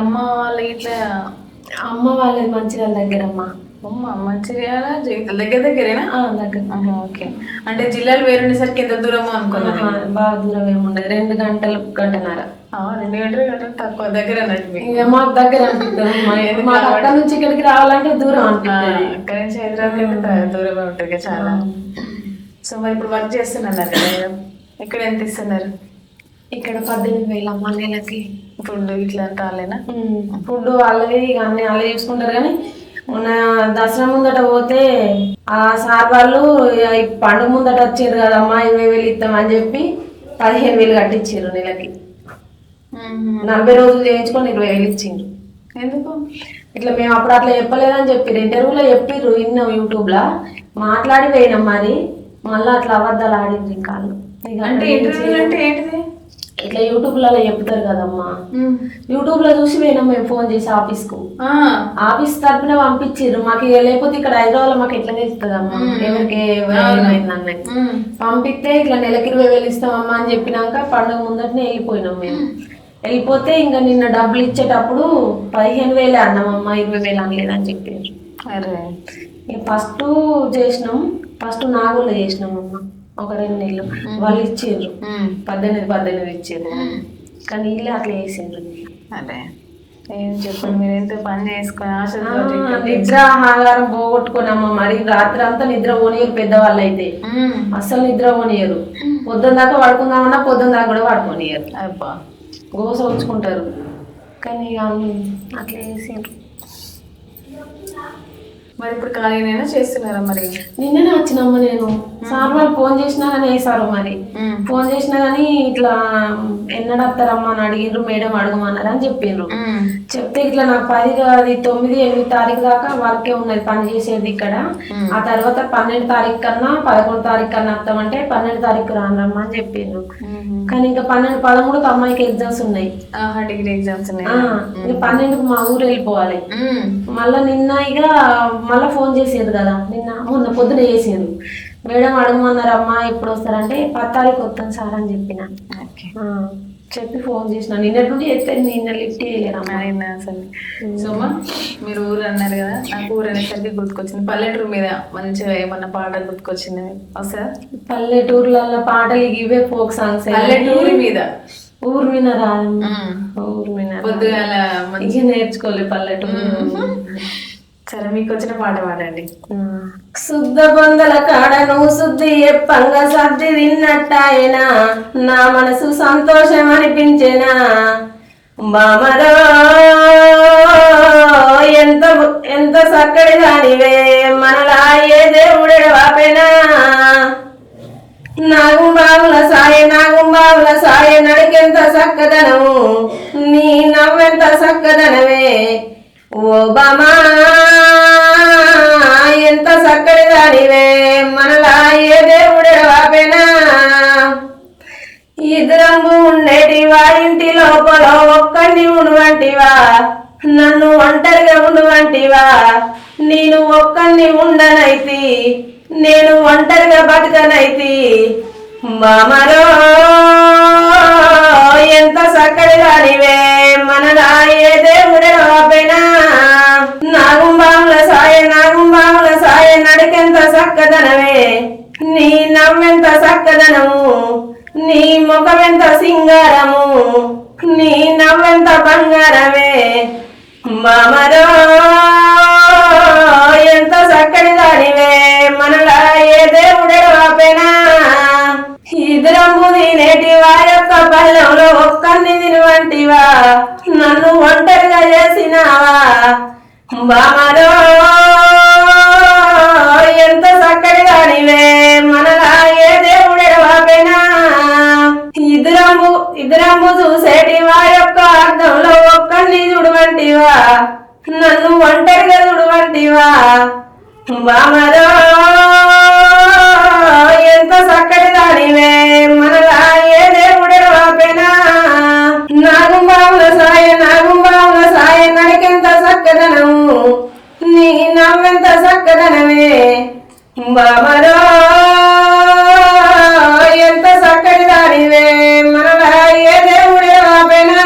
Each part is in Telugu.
అమ్మ వాళ్ళు ఇట్లా అమ్మ వాళ్ళది మంచిర్యాల దగ్గర అమ్మ అమ్మ మంచిర్యాల దగ్గర దగ్గరేనా? దగ్గర. ఓకే. అంటే జిల్లాలు వేరుండేసరికి ఎంత దూరమో అనుకున్నాను బాగా దూరం ఏముండదు రెండు గంటలు గంటన్నర. ఆ, రెండు గంటలు గంటలు తక్కువ. దగ్గర అన్నట్టు మీకు. దగ్గర అనిపిస్తుంది మా- మాకు అక్కడ నుంచి ఇక్కడికి రావాలంటే దూరం అనిపిస్తుంది అక్కడి నుంచి హైదరాబాద్ దూరమే ఉంటుంది చాలా. సో మరి ఇప్పుడు వర్క్ చేస్తున్నారు కదా ఇక్కడ ఎంత ఇస్తున్నారు? ఇక్కడ పద్దెనిమిది వేలు అమ్మ నెలకి ఫుడ్ ఇట్లా వాళ్ళేనా? ఫుడ్ వాళ్ళది ఇక అన్ని వాళ్ళే చూసుకుంటారు కానీ మొన్న దసరా ముందట పోతే ఆ సార్ వాళ్ళు పండుగ ముందట వచ్చారు కదమ్మా ఇరవై వేలు ఇస్తామని చెప్పి పదిహేను వేలు కట్టించారు నెలకి. నలభై రోజులు చేయించుకొని ఇరవై వేలు ఇచ్చిండ్రు. ఎందుకు? ఇట్లా మేము అప్పుడు అట్లా చెప్పలేదని చెప్పారు ఇంటర్వ్యూలో చెప్పిర్రు విన్నాం యూట్యూబ్లో. మాట్లాడి పోయినాం మరి. మళ్ళీ అట్లా అబద్ధాలు ఆడిండ్రు ఇంకా అంటే ఇంటర్వ్యూ అంటే ఏంటిది? ఇట్లా యూట్యూబ్లలో చెప్తారు కదమ్మా. యూట్యూబ్లో చూసి పోయినాం మేము ఫోన్ చేసి ఆఫీస్కు. ఆ, ఆఫీస్ తరపున పంపించిర్రు. మాకు లేకపోతే ఇక్కడ హైదరాబాద్ మాకు ఎట్లా తెలుస్తుందమ్మా ఎవరికి పంపిస్తే ఇట్లా నెలకి ఇరవై వేలు ఇస్తామమ్మా అని చెప్పినాక పండుగ ముందటనే వెళ్ళిపోయినాం మేము. వెళ్ళిపోతే ఇంకా నిన్న డబ్బులు ఇచ్చేటప్పుడు పదిహేను వేలే అన్నామమ్మా ఇరవై వేలు అనలేదని చెప్పారు ఫస్ట్ చేసినాం. ఫస్ట్ నాగుల్లో చేసినాం అమ్మ ఒక రెండు నెలలు. వాళ్ళు ఇచ్చిండ్రు పద్దెనిమిది పద్దెనిమిది ఇచ్చిండ్రు కానీ వీళ్ళే అట్లా చేసిండ్రు. అరే ఏం చెప్పండి మీరు ఎంత పని చేసుకొని ఆశతో నిద్ర ఆహారం పోగొట్టుకున్నామ్మ మరి రాత్రి అంతా నిద్ర పోనీయరు పెద్దవాళ్ళు అయితే. అస్సలు నిద్ర పోనీయరు. పొద్దున్న దాకా పడుకుందామన్నా పొద్దున్న దాకా కూడా పడుకోనియరు. అబ్బా. గోస ఉంచుకుంటారు కానీ అట్లా చేసిండ్రు. మరి ఇప్పుడు ఖాళీనైనా చేస్తున్నారా మరి? నిన్ననే వచ్చినమ్మ నేను. సార్ వాళ్ళు ఫోన్ చేసినా కానీ వేసారు మరి. ఫోన్ చేసినా కానీ ఇట్లా ఎన్నడత్తారమ్మా అని అడిగిండ్రు మేడం అడగమన్నారు అని చెప్పిండ్రు చెప్తే ఇట్లా నాకు పది అది తొమ్మిది ఎనిమిది తారీఖు దాకా వర్కే ఉన్నది పని చేసేది ఇక్కడ. ఆ తర్వాత పన్నెండు తారీఖు కన్నా పదకొండు తారీఖు కన్నా వస్తామంటే పన్నెండు తారీఖు రానమ్మా అని చెప్పిండ్రు ఉమ్. కానీ ఇంకా పన్నెండు పదమూడుకి అమ్మాయికి ఎగ్జామ్స్ ఉన్నాయి. డిగ్రీ ఎగ్జామ్స్ ఉన్నాయి. పన్నెండుకు మా ఊరు వెళ్ళిపోవాలి. మళ్ళా నిన్న ఇక మళ్ళా ఫోన్ చేసేది కదా నిన్న మొన్న పొద్దున చేసేది. మేడం అడగమన్నారు అమ్మా ఎప్పుడు వస్తారంటే పది తారీఖు వస్తాను సార్ అని చెప్పిన. చెప్పి ఫోన్ చేసిన. నిన్నటి నుండి చేస్తే నిన్న లిఫ్ట్ చేయలేరమ్మా అయినా అసలు సోమా మీరు ఊరు అన్నారు కదా నాకు ఊరు అనేసరికి గుర్తుకొచ్చింది. పల్లెటూరు మీద మంచిగా ఏమన్నా పాట గుర్తుకొచ్చింది? వస్తుందా పల్లెటూర్లలో పాటలు ఇవే ఫోక్ సాంగ్స్ పల్లెటూరి మీద? ఊరు మీద ఉమ్. ఊరు మీద రాదు. పొద్దుగాల మంచి ఇక నేర్చుకోలే పల్లెటూరు. సరే మీకు వచ్చిన పాట పాడండి. శుద్ధ బొందల కాడను శుద్ధి ఎప్పంగ సర్ది తిన్నట్టాయనా నా మనసు సంతోషం అనిపించేనా? బామరో ఎంత ఎంత చక్కడి దానివే మనలా ఏ దేవుడే వాపెనా? నాగుంబావుల సాయ నాగుంబావుల సాయ నడికెంత చక్కదనము నీ నవ్వెంత చక్కదనమే ఓ బామా చక్కడి దానివే మనలా ఏ దేవుడే వాపేనా? ఇద్దరంబు ఉండేటివా ఇంటి లోపల ఒక్కడిని ఉండువంటివా నన్ను ఒంటరిగా ఉండువంటివా నేను ఒక్కడిని ఉండనైతి నేను ఒంటరిగా బతకనైతి. మామలో ఎంత చక్కడి దానివే మనలా ఏ దేవుడే వాపేనా? నాగుంబాముల సాయ నాగుంబాముల చక్కదనమే నీ నవ్వెంత చక్కదనము నీ ముఖమెంత సింగారము? నీ నవ్వెంత బంగారమే? మామరో ఎంత చక్కటి దానివే? మనలా ఏ దేవుడే వాపెనా ఇద్దరంబు వారి యొక్క పల్లెంలో ఒక్కరిని తినవంటివా నన్ను ఒంటరిగా చేసినావా? బామరో ఎంత చక్కడి దానివే మనలా ఏ దేవుడే వాపెనా ఇద్దరంబు ఇద్దరంబు చూసేటి వారొక్క అర్థంలో ఒక్కరిని చూడవంటివా నన్ను ఒంటరిగా చూడవంటివా బామరో ఎంత చక్కటి దానివే మనలా ఏ దేవుడే నాకు నాగుంబావుల నవ్వెంత సక్కదనమే. బామరో ఎంత చక్కటి దానివే. మన ఏ దేవుడే వాపెనా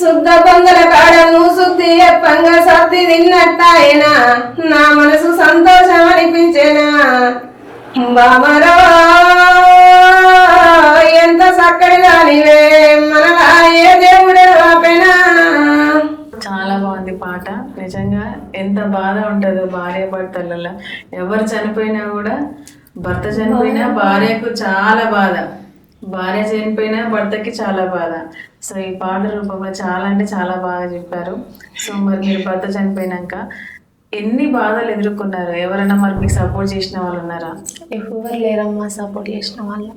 శుద్ధ పొందల సులభంగా సర్ది తిన్నట్టాయనా. నా మనసు సంతోషం అనిపించేనా. బామరా భర్తలలో ఎవరు చనిపోయినా కూడా భర్త చనిపోయినా భార్యకు చాలా బాధ. భార్య చనిపోయినా భర్తకి చాలా బాధ. సో ఈ పాట రూపంలో చాలా అంటే చాలా బాగా చెప్పారు. సో మరి మీరు భర్త చనిపోయినాక ఎన్ని బాధలు ఎదుర్కొన్నారు? ఎవరైనా మరి మీకు సపోర్ట్ చేసిన వాళ్ళు ఉన్నారా? ఎవరు లేరమ్మా సపోర్ట్ చేసిన వాళ్ళు.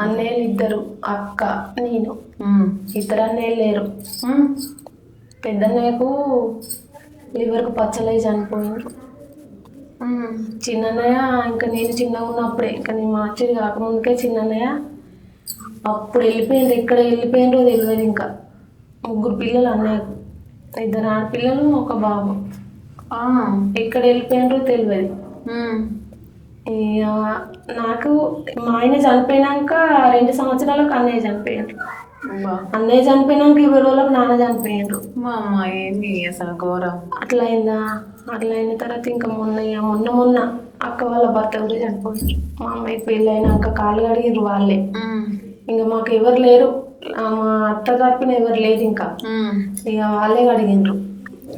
అన్నయ్యలు ఇద్దరు అక్క నేను. ఇద్దరు అన్నయ్యలు లేరు. పెద్దన్నయ్యకు లివర్కు పచ్చలై చనిపోయింది. చిన్నన్నయ్య ఇంకా నేను చిన్నగా ఉన్నప్పుడే. ఇంకా నేను మార్చేది కాకముందుకే చిన్నన్నయ్య. అప్పుడు వెళ్ళిపోయింది ఎక్కడ వెళ్ళిపోయిందో తెలియదు ఇంకా. ముగ్గురు పిల్లలు అన్నయ్యకు ఇద్దరు ఆడపిల్లలు ఒక బాబు. ఎక్కడ వెళ్ళిపోయినరో తెలియదు. నాకు మా ఆయన చనిపోయినాక రెండు సంవత్సరాలకు అన్నయ్య చనిపోయాడు. బా. అన్నయ్య చనిపోయినాక ఇరవై రోజులకు నాన్న చనిపోయాడు. మా అమ్మ ఏంది అసలు ఘోరం. అట్లా అయిందా? అట్లా అయిన తర్వాత ఇంకా మొన్న మొన్న మొన్న అక్క వాళ్ళ భర్త కూడా చనిపోయారు మా అమ్మాయికి పెళ్ళి అయినాక కాళ్ళు కడిగిర్రు వాళ్ళే. ఇంకా మాకు ఎవరు లేరు. మా అత్త తరపున ఎవరు లేరు ఇంకా. ఇక వాళ్ళే కడిగిండ్రు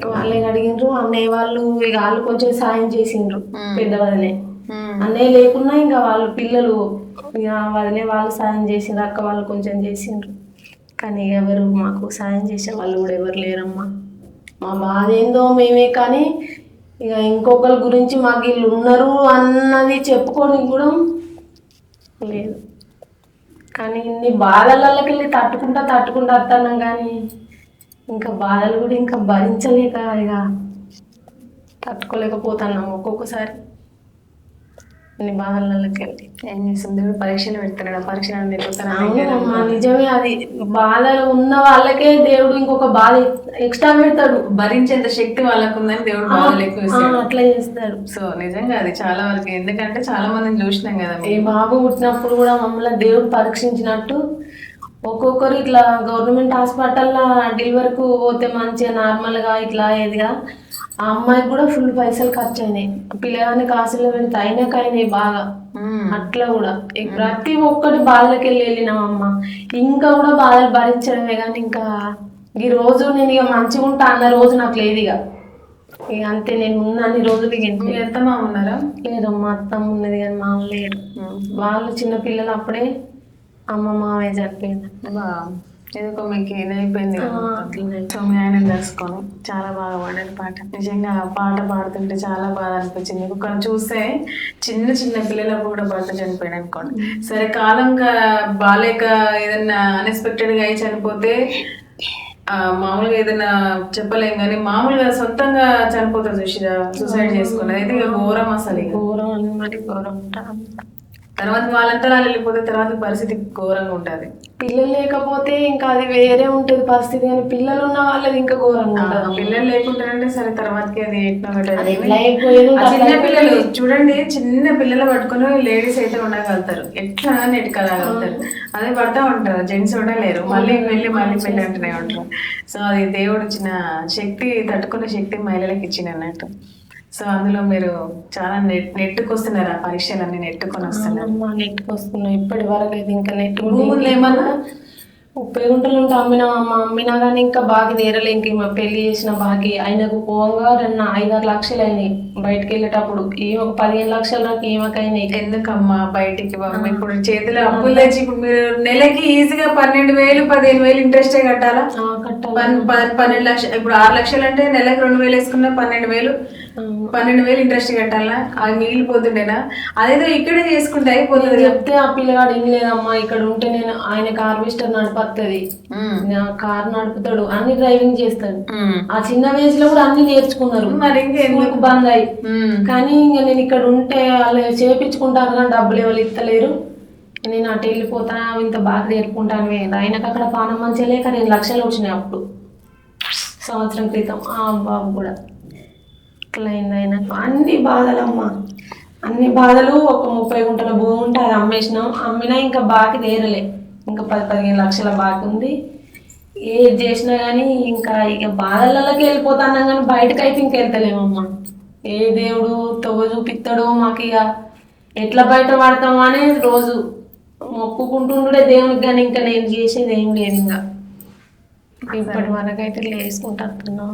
వాళ్ళే కడిగిండ్రు అన్నయ్య వాళ్ళు ఇక వాళ్ళు కొంచెం సాయం చేసిండ్రు మ్మ్. పెద్ద వదిలే ఉమ్. అన్నయ్య లేకున్నా ఇంకా వాళ్ళు పిల్లలు ఇక వదిలే వాళ్ళు సాయం చేసిండ్రు. అక్క వాళ్ళు కొంచెం చేసిండ్రు. కానీ ఎవరు మాకు సాయం చేసే వాళ్ళు కూడా ఎవరు లేరమ్మా. మా బాధ ఏందో మేమే కానీ ఇక ఇంకొకరి గురించి మాకు వీళ్ళు ఉన్నారు అన్నది చెప్పుకొని కూడా లేదు. కానీ ఇన్ని బాధలకి వెళ్ళి తట్టుకుంటా తట్టుకుంటా వస్తాను కానీ ఇంకా బాధలు కూడా ఇంకా భరించలేక ఇక తట్టుకోలేకపోతున్నాం ఒక్కొక్కసారి. ఇన్ని బాధలకి వెళ్ళి. ఏం చేస్తుంది? దేవుడు పరీక్షలు పెడుతున్నాడు? ఆ పరీక్షలు నెగ్గుతారా అవునమ్మా నిజమే అది. బాధలు ఉన్న వాళ్ళకే దేవుడు ఇంకొక బాధ ఎక్స్ట్రా పెడతాడు. భరించేంత శక్తి వాళ్ళకు ఉందని దేవుడు బాధలు ఎక్కువ అట్లా చేస్తాడు సో నిజంగా అది చాలా వరకు. ఎందుకంటే చాలా మందిని చూసినాం కదా ఏ. బాబు పుట్టినప్పుడు కూడా మమ్మల్ని దేవుడు పరీక్షించినట్టు ఒక్కొక్కరు ఇట్లా గవర్నమెంట్ హాస్పిటల్లో డెలివరీకు పోతే మంచిగా నార్మల్గా ఇట్లా అయ్యేదిగా ఆ అమ్మాయికి కూడా ఫుల్ పైసలు ఖర్చు అయినాయి పిల్లగానికి ఆశలు పెడితే అయినాక అయినాయి బాగా. అట్లా కూడా. ప్రతి ఒక్కటి బాధలకి వెళ్ళి వెళ్ళినామమ్మ ఇంకా కూడా బాధలు భరించడమే కానీ ఇంకా ఈ రోజు నేను ఇక మంచిగా ఉంటా అన్న రోజు నాకు లేదు ఇక. ఇక అంతే నేను ఉన్న అన్ని రోజులు. మీ ఎంత మా ఉన్నారా? లేదమ్మా అత్తమ్మ ఉన్నది కానీ మా వాళ్ళు లేరు. వాళ్ళు చిన్న పిల్లలు అప్పుడే అమ్మ మామయ్య చనిపోయింది. బా ఏదో మీకు ఇదైపోయింది. అట్లనే. సో మీ ఆయన తెలుసుకొని చాలా బాగా పాడారు పాట. నిజంగా ఆ పాట పాడుతుంటే చాలా బాధ అనిపించింది. ఇక్కడ చూస్తే చిన్న చిన్న పిల్లలకు కూడా భర్త చనిపోయాడు అనుకోండి. సరే కాలంగా బాలేక ఏదైనా అన్ఎక్స్పెక్టెడ్గా అయి చనిపోతే ఆ, మామూలుగా ఏదైనా చెప్పలేం కానీ మామూలుగా సొంతంగా చనిపోతారు చూసిరా సూసైడ్ చేసుకున్నది అయితే ఇక ఘోరం అసలు. ఘోరం అని మరి ఘోరం. తర్వాత వాళ్ళంతా వాళ్ళు వెళ్ళిపోతే తర్వాత పరిస్థితి ఘోరంగా ఉంటది. పిల్లలు లేకపోతే ఇంకా అది వేరే ఉంటుంది పరిస్థితి కానీ పిల్లలు ఉన్న వాళ్ళది ఇంకా ఘోరంగా పిల్లలు లేకుంటారంటే సరే తర్వాతకి అది చిన్న పిల్లలు చూడండి చిన్న పిల్లలు పట్టుకుని లేడీస్ అయితే ఉండగలుగుతారు. ఎట్లా నెట్టుకగలుగుతారు అదే పడతా ఉంటారు జెంట్స్ కూడా లేరు మళ్ళీ వెళ్ళి మళ్ళీ పెళ్ళి అంటూనే ఉంటారు. సో అది దేవుడు ఇచ్చిన శక్తి తట్టుకునే శక్తి మహిళలకు ఇచ్చిన అన్నట్టు. సో అందులో మీరు చాలా నెట్ నెట్టుకొస్తున్నారు ఆ పరీక్షలన్నీ నెట్టుకొని వస్తున్నారు. అమ్మ నెట్కి ఇప్పటి వరకు అయితే ఇంకా నెట్ భూములు ఏమన్నా? ముప్పై గుంటలు ఉంటే అమ్మినా అమ్మ అమ్మినా కానీ ఇంకా బాగా తీరలే. ఇంక ఈమె పెళ్ళి చేసిన బాకి ఆయనకు పోగా రెండు ఐదారు లక్షలు అయినాయి బయటకు వెళ్ళేటప్పుడు ఈ ఒక పదిహేను లక్షలు నాకు ఈమెకైనాయి ఎందుకమ్మా బయటికి పంప ఇప్పుడు చేతిలో అప్పులు తెచ్చి ఇప్పుడు మీరు నెలకి ఈజీగా పన్నెండు వేలు పదిహేను వేలు ఇంట్రెస్టే కట్టాలా? కట్టాలి. పన్- పన్నెండు లక్షలు ఇప్పుడు ఆరు లక్షలు అంటే నెలకు రెండు వేలు వేసుకున్నా పన్నెండు వేలు. పన్నెండు వేలు ఇంట్రెస్ట్ కట్టాలా? అవి మిగిలిపోతుండేనా అదేదో ఇక్కడే చేసుకుంటే అయిపోతుంది. చెప్తే ఆ పిల్లగాడు ఏం లేదమ్మా ఇక్కడ ఉంటే నేను ఆయన హార్వెస్టర్ నడిపత్తది. కార్ నడుపుతాడు అన్ని డ్రైవింగ్ చేస్తాడు. ఆ చిన్న వయసులో లో కూడా అన్ని నేర్చుకున్నారు. మరి ఇంకేం స్కూల్కి బంద్. అయ్యి. కానీ ఇంకా నేను ఇక్కడ ఉంటే వాళ్ళు చేపించుకుంటారు కానీ డబ్బులు ఎవరు ఇస్తలేరు. నేను అటు వెళ్ళిపోతా ఇంత బాగా నేర్పుకుంటాను ఆయనకు అక్కడ పానం మంచిగా లేక రెండు లక్షలు వచ్చినాయి అప్పుడు. సంవత్సరం క్రితం ఆ బాబు కూడా. అట్లా అయింది ఆయనకు అన్ని బాధలమ్మా. అన్ని బాధలు ఒక ముప్పై గుంటల భూమి ఉంటే అది అమ్మేసినాం. అమ్మినా ఇంకా బాకి తీరలే. ఇంకా పది పదిహేను లక్షల బాకి ఉంది. ఏది చేసినా కానీ ఇంకా ఇక బాధలలోకి వెళ్ళిపోతున్నాం కానీ బయటకు అయితే ఇంక వెళ్తలేమమ్మా. ఏ దేవుడు తొవ్వ చూపిస్తాడో మాకు ఇక ఎట్లా బయట పడతామో అనేది రోజు. మొక్కుకుంటుండే దేవునికి కానీ ఇంకా నేను చేసేది ఏం లేదు ఇంకా. ఇప్పటి వరకు అయితే లేసుకుంటున్నాం